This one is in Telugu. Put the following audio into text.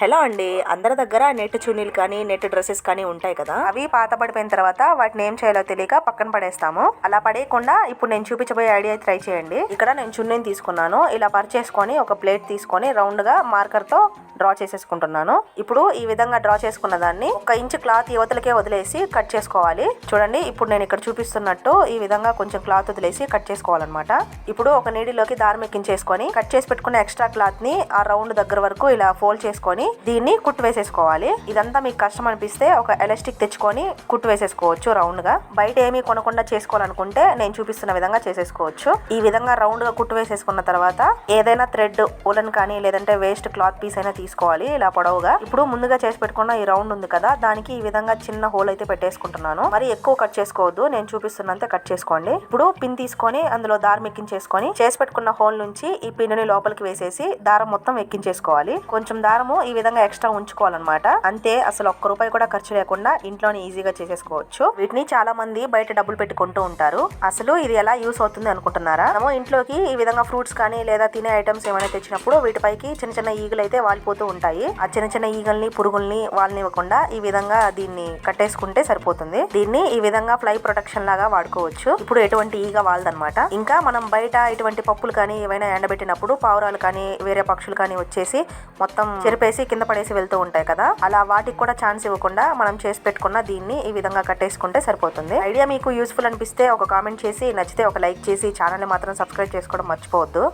హలో అండి. అందరి దగ్గర నెట్ చున్నీలు కానీ నెట్ డ్రెస్సెస్ కానీ ఉంటాయి కదా? అవి పాత పడిపోయిన తర్వాత వాటిని ఏం చేయాలో తెలియక పక్కన పడేస్తాము. అలా పడేయకుండా ఇప్పుడు నేను చూపించబోయే ఐడియా ట్రై చేయండి. ఇక్కడ నేను చున్నీని తీసుకున్నాను. ఇలా పరిచేసుకొని ఒక ప్లేట్ తీసుకొని రౌండ్గా మార్కర్తో డ్రా చేసేసుకుంటున్నాను. ఇప్పుడు ఈ విధంగా డ్రా చేసుకున్న దాన్ని ఒక ఇంచ్ క్లాత్ యువతలకే వదిలేసి కట్ చేసుకోవాలి. చూడండి ఇప్పుడు నేను ఇక్కడ చూపిస్తున్నట్టు ఈ విధంగా కొంచెం క్లాత్ వదిలేసి కట్ చేసుకోవాలన్నమాట. ఇప్పుడు ఒక నీడిలోకి దారం ఎక్కించేసుకొని కట్ చేసి పెట్టుకున్న ఎక్స్ట్రా క్లాత్ని ఆ రౌండ్ దగ్గర వరకు ఇలా ఫోల్డ్ చేసుకొని దీన్ని కుట్టు వేసేసుకోవాలి. ఇదంతా మీకు కష్టం అనిపిస్తే ఒక ఎలాస్టిక్ తెచ్చుకొని కుట్టు వేసేసుకోవచ్చు రౌండ్గా బయట ఏమీ కొనకుండా చేసుకోవాలనుకుంటే నేను చూపిస్తున్న విధంగా చేసేసుకోవచ్చు. ఈ విధంగా రౌండ్గా కుట్టు వేసేసుకున్న తర్వాత ఏదైనా థ్రెడ్ ఉలన్ కానీ లేదంటే వేస్ట్ క్లాత్ పీస్ అయినా తీసుకోవాలి ఇలా పొడవుగా. ఇప్పుడు ముందుగా చేసి పెట్టుకున్న ఈ రౌండ్ ఉంది కదా దానికి ఈ విధంగా చిన్న హోల్ అయితే పెట్టేసుకుంటున్నాను. మరి ఎక్కువ కట్ చేసుకోవద్దు నేను చూపిస్తున్నంత కట్ చేసుకోండి. ఇప్పుడు పిన్ తీసుకొని అందులో దారం ఎక్కించేసుకొని చేసి పెట్టుకున్న హోల్ నుంచి ఈ పిన్ని లోపలికి వేసేసి దారం మొత్తం ఎక్కించేసుకోవాలి. కొంచెం దారము ఈ విధంగా ఎక్స్ట్రా ఉంచుకోవాలన్నమాట. అంతే అసలు ఒక్క రూపాయి కూడా ఖర్చు లేకుండా ఇంట్లోనే ఈజీగా చేసేసుకోవచ్చు. వీటిని చాలా మంది బయట డబ్బులు పెట్టి కొంటూ ఉంటారు. అసలు ఇది ఎలా యూస్ అవుతుంది అనుకుంటున్నారా? మనము ఇంట్లోకి ఈ విధంగా ఫ్రూట్స్ కానీ లేదా తినే ఐటమ్స్ ఏమైనా తెచ్చినప్పుడు వీటిపైకి చిన్న చిన్న ఈగలు అయితే వాలిపోతూ ఉంటాయి. ఆ చిన్న చిన్న ఈగల్ని పురుగుల్ని వాళ్ళనివ్వకుండా ఈ విధంగా దీన్ని కట్టేసుకుంటే సరిపోతుంది. దీన్ని ఈ విధంగా ఫ్లై ప్రొటెక్షన్ లాగా వాడుకోవచ్చు. ఇప్పుడు ఎటువంటి ఈగ వాలదనమాట ఇంకా మనం బయట ఇటువంటి పప్పులు కానీ ఏవైనా ఎండబెట్టినప్పుడు పావురాలు కానీ వేరే పక్షులు కానీ వచ్చేసి మొత్తం చెరిపేసి కింద పడేసి వెళ్తూ ఉంటాయి కదా అలా వాటికి కూడా ఛాన్స్ ఇవ్వకుండా మనం చేసి పెట్టుకున్న దీన్ని ఈ విధంగా కట్టేసుకుంటే సరిపోతుంది. ఐడియా మీకు యూస్ఫుల్ అనిపిస్తే ఒక కామెంట్ చేసి నచ్చితే ఒక లైక్ చేసి ఛానల్ని మాత్రం సబ్స్క్రైబ్ చేసుకోవడం మర్చిపోవద్దు.